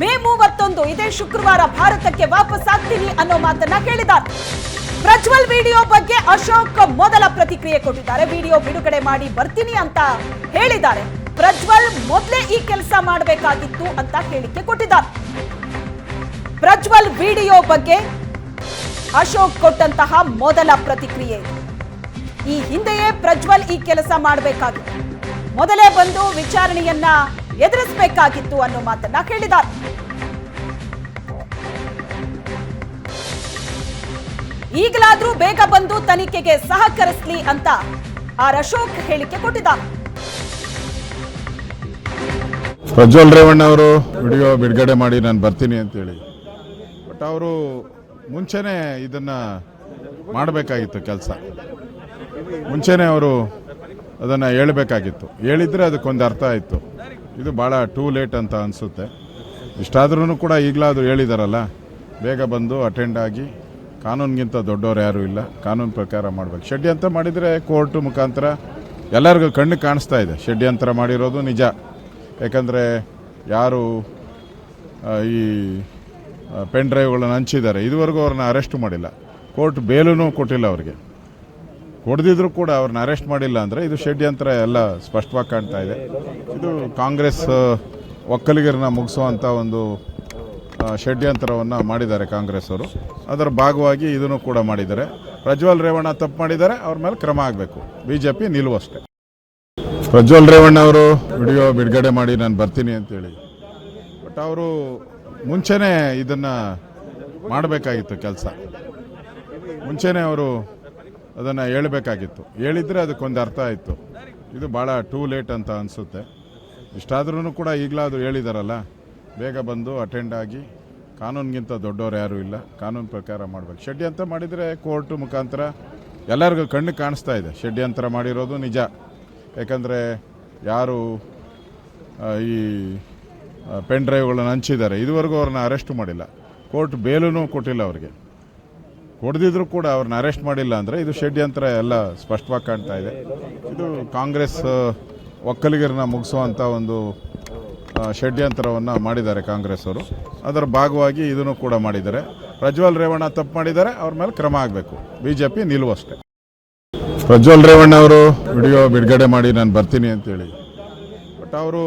ಮೇ ಮೂವತ್ತೊಂದು, ಇದೇ ಶುಕ್ರವಾರ ಭಾರತಕ್ಕೆ ವಾಪಸ್ ಆಗ್ತೀನಿ ಅನ್ನೋ ಮಾತನ್ನ ಕೇಳಿದ್ದಾರೆ. ಪ್ರಜ್ವಲ್ ವಿಡಿಯೋ ಬಗ್ಗೆ ಅಶೋಕ್ ಮೊದಲ ಪ್ರತಿಕ್ರಿಯೆ ಕೊಟ್ಟಿದ್ದಾರೆ. ವಿಡಿಯೋ ಬಿಡುಗಡೆ ಮಾಡಿ ಬರ್ತೀನಿ ಅಂತ ಹೇಳಿದ್ದಾರೆ. ಪ್ರಜ್ವಲ್ ಮೊದಲೇ ಈ ಕೆಲಸ ಮಾಡಬೇಕಾಗಿತ್ತು ಅಂತ ಹೇಳಿಕೆ ಕೊಟ್ಟಿದ್ದಾರೆ. ಪ್ರಜ್ವಲ್ ವಿಡಿಯೋ ಬಗ್ಗೆ ಅಶೋಕ್ ಕೊಟ್ಟಂತಹ ಮೊದಲ ಪ್ರತಿಕ್ರಿಯೆ. ಈ ಹಿಂದೆಯೇ ಪ್ರಜ್ವಲ್ ಈ ಕೆಲಸ ಮಾಡಬೇಕಾಗಿತ್ತು ಮೊದಲೇ ಬಂದು ವಿಚಾರಣೆಯನ್ನ ಎದುರಿಸಬೇಕಾಗಿತ್ತು ಅನ್ನೋ ಮಾತನ್ನ ಹೇಳಿದ್ದಾರೆ ಈಗಲಾದ್ರೂ ಬೇಗ ಬಂದು ತನಿಖೆಗೆ ಸಹಕರಿಸಲಿ ಅಂತ ಆರ್ ಅಶೋಕ್ ಹೇಳಿಕೆ ಕೊಟ್ಟಿದ್ದಾರೆ. ಪ್ರಜ್ವಲ್ ರೇವಣ್ಣ ಅವರು ವಿಡಿಯೋ ಬಿಡುಗಡೆ ಮಾಡಿ ನಾನು ಬರ್ತೀನಿ ಅಂತೇಳಿ. ಬಟ್ ಅವರು ಮುಂಚೆನೇ ಇದನ್ನ ಮಾಡಬೇಕಾಗಿತ್ತು ಕೆಲಸ. ಮುಂಚೆನೇ ಅವರು ಅದನ್ನು ಹೇಳಬೇಕಾಗಿತ್ತು. ಹೇಳಿದ್ರೆ ಅದಕ್ಕೊಂದು ಅರ್ಥ ಆಯಿತು. ಇದು ಭಾಳ ಟೂ ಲೇಟ್ ಅಂತ ಅನಿಸುತ್ತೆ. ಇಷ್ಟಾದ್ರೂ ಕೂಡ ಈಗಲಾದರೂ ಹೇಳಿದಾರಲ್ಲ, ಬೇಗ ಬಂದು ಅಟೆಂಡ್ ಆಗಿ, ಕಾನೂನಿಗಿಂತ ದೊಡ್ಡವ್ರು ಯಾರೂ ಇಲ್ಲ, ಕಾನೂನು ಪ್ರಕಾರ ಮಾಡಬೇಕು. ಷಡ್ಯಂತ್ರ ಮಾಡಿದರೆ ಕೋರ್ಟ್ ಮುಖಾಂತರ ಎಲ್ಲರಿಗೂ ಕಣ್ಣು ಕಾಣಿಸ್ತಾ ಇದೆ. ಷಡ್ಯಂತ್ರ ಮಾಡಿರೋದು ನಿಜ. ಯಾಕಂದರೆ ಯಾರು ಈ ಪೆನ್ ಡ್ರೈವ್ಗಳನ್ನು ಹಂಚಿದ್ದಾರೆ, ಇದುವರೆಗೂ ಅವ್ರನ್ನ ಅರೆಸ್ಟ್ ಮಾಡಿಲ್ಲ. ಕೋರ್ಟ್ ಬೇಲೂ ಕೊಟ್ಟಿಲ್ಲ ಅವ್ರಿಗೆ. ಹೊಡೆದಿದ್ರು ಕೂಡ ಅವ್ರನ್ನ ಅರೆಸ್ಟ್ ಮಾಡಿಲ್ಲ ಅಂದರೆ ಇದು ಷಡ್ಯಂತ್ರ ಎಲ್ಲ ಸ್ಪಷ್ಟವಾಗಿ ಕಾಣ್ತಾ ಇದೆ. ಇದು ಕಾಂಗ್ರೆಸ್ ಒಕ್ಕಲಿಗರನ್ನ ಮುಗಿಸುವಂಥ ಒಂದು ಷಡ್ಯಂತ್ರವನ್ನು ಮಾಡಿದ್ದಾರೆ ಕಾಂಗ್ರೆಸ್ ಅವರು. ಅದರ ಭಾಗವಾಗಿ ಇದನ್ನು ಕೂಡ ಮಾಡಿದ್ದಾರೆ. ಪ್ರಜ್ವಲ್ ರೇವಣ್ಣ ತಪ್ಪು ಮಾಡಿದ್ದಾರೆ, ಅವ್ರ ಮೇಲೆ ಕ್ರಮ ಆಗಬೇಕು. ಬಿ ಜೆ ಪಿ ನಿಲ್ಲುವಷ್ಟೇ. ಪ್ರಜ್ವಲ್ ರೇವಣ್ಣ ಅವರು ವಿಡಿಯೋ ಬಿಡುಗಡೆ ಮಾಡಿ ನಾನು ಬರ್ತೀನಿ ಅಂತೇಳಿ ಬಟ್ ಅವರು ಮುಂಚೆನೇ ಇದನ್ನು ಮಾಡಬೇಕಾಗಿತ್ತು ಕೆಲಸ. ಮುಂಚೆನೇ ಅವರು ಅದನ್ನು ಹೇಳಬೇಕಾಗಿತ್ತು. ಹೇಳಿದರೆ ಅದಕ್ಕೊಂದು ಅರ್ಥ ಆಯಿತು. ಇದು ಭಾಳ ಟೂ ಲೇಟ್ ಅಂತ ಅನಿಸುತ್ತೆ. ಇಷ್ಟಾದ್ರೂ ಕೂಡ ಈಗಲಾದರೂ ಹೇಳಿದಾರಲ್ಲ, ಬೇಗ ಬಂದು ಅಟೆಂಡ್ ಆಗಿ. ಕಾನೂನಿಗಿಂತ ದೊಡ್ಡವರು ಯಾರೂ ಇಲ್ಲ. ಕಾನೂನು ಪ್ರಕಾರ ಮಾಡಬೇಕು. ಷಡ್ಯಂತ್ರ ಮಾಡಿದರೆ ಕೋರ್ಟ್ ಮುಖಾಂತರ ಎಲ್ಲರಿಗೂ ಕಣ್ಣು ಕಾಣಿಸ್ತಾ ಇದೆ. ಷಡ್ಯಂತ್ರ ಮಾಡಿರೋದು ನಿಜ. ಯಾಕಂದರೆ ಯಾರು ಈ ಪೆನ್ ಡ್ರೈವ್ಗಳನ್ನು ಹಂಚಿದ್ದಾರೆ. ಇದುವರೆಗೂ ಅವ್ರನ್ನ ಅರೆಸ್ಟ್ ಮಾಡಿಲ್ಲ. ಕೋರ್ಟ್ ಬೇಲೂ ಕೊಟ್ಟಿಲ್ಲ ಅವ್ರಿಗೆ. ಹೊಡೆದಿದ್ರು ಕೂಡ ಅವ್ರನ್ನ ಅರೆಸ್ಟ್ ಮಾಡಿಲ್ಲ ಅಂದರೆ ಇದು ಷಡ್ಯಂತ್ರ ಎಲ್ಲ ಸ್ಪಷ್ಟವಾಗಿ ಕಾಣ್ತಾ ಇದೆ. ಇದು ಕಾಂಗ್ರೆಸ್ ಒಕ್ಕಲಿಗರನ್ನ ಮುಗಿಸುವಂಥ ಒಂದು ಷಡ್ಯಂತ್ರವನ್ನು ಮಾಡಿದ್ದಾರೆ ಕಾಂಗ್ರೆಸ್ ಅವರು. ಅದರ ಭಾಗವಾಗಿ ಇದನ್ನು ಕೂಡ ಮಾಡಿದ್ದಾರೆ. ಪ್ರಜ್ವಲ್ ರೇವಣ್ಣ ತಪ್ಪು ಮಾಡಿದ್ದಾರೆ, ಅವ್ರ ಮೇಲೆ ಕ್ರಮ ಆಗಬೇಕು. ಬಿ ಜೆ ಪಿ ನಿಲ್ಲುವಷ್ಟೇ. ಪ್ರಜ್ವಲ್ ರೇವಣ್ಣ ಅವರು ವಿಡಿಯೋ ಬಿಡುಗಡೆ ಮಾಡಿ ನಾನು ಬರ್ತೀನಿ ಅಂತೇಳಿ. ಬಟ್ ಅವರು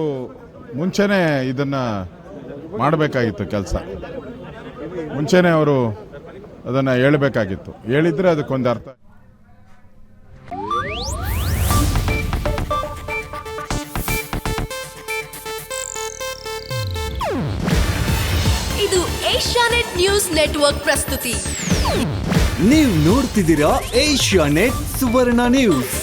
ಮುಂಚೆನೇ ಇದನ್ನು ಮಾಡಬೇಕಾಗಿತ್ತು ಕೆಲಸ. ಮುಂಚೆನೇ ಅವರು ಅದನ್ನು ಹೇಳಬೇಕಾಗಿತ್ತು. ಹೇಳಿದರೆ ಅದಕ್ಕೊಂದು ಅರ್ಥ. ಇದು ಏಷ್ಯಾನೆಟ್ ನ್ಯೂಸ್ ನೆಟ್ವರ್ಕ್ ಪ್ರಸ್ತುತಿ. ನೀವು ನೋಡ್ತಿದ್ದೀರಾ ಏಷ್ಯಾನೆಟ್ ಸುವರ್ಣ ನ್ಯೂಸ್.